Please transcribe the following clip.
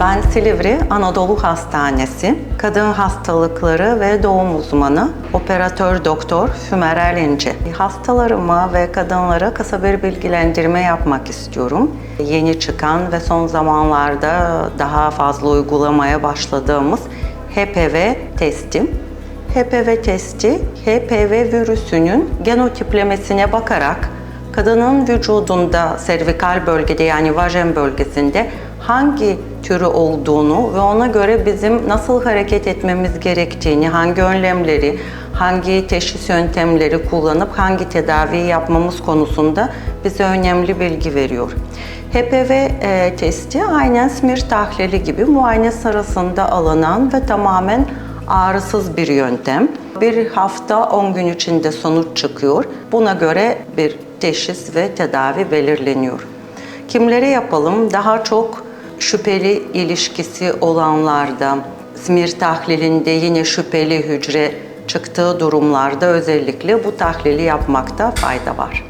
Ben Silivri Anadolu Hastanesi, kadın hastalıkları ve doğum uzmanı, operatör doktor Fümerel İnce. Hastalarıma ve kadınlara kısa bir bilgilendirme yapmak istiyorum. Yeni çıkan ve son zamanlarda daha fazla uygulamaya başladığımız HPV testi. HPV testi, HPV virüsünün genotiplemesine bakarak kadının vücudunda servikal bölgede yani vajen bölgesinde hangi türü olduğunu ve ona göre bizim nasıl hareket etmemiz gerektiğini, hangi önlemleri, hangi teşhis yöntemleri kullanıp hangi tedaviyi yapmamız konusunda bize önemli bilgi veriyor. HPV e, testi aynen smir tahlili gibi muayene sırasında alınan ve tamamen ağrısız bir yöntem. Bir hafta 10 gün içinde sonuç çıkıyor. Buna göre bir teşhis ve tedavi belirleniyor. Kimlere yapalım? Daha çok şüpheli ilişkisi olanlarda, smir tahlilinde yine şüpheli hücre çıktığı durumlarda özellikle bu tahlili yapmakta fayda var.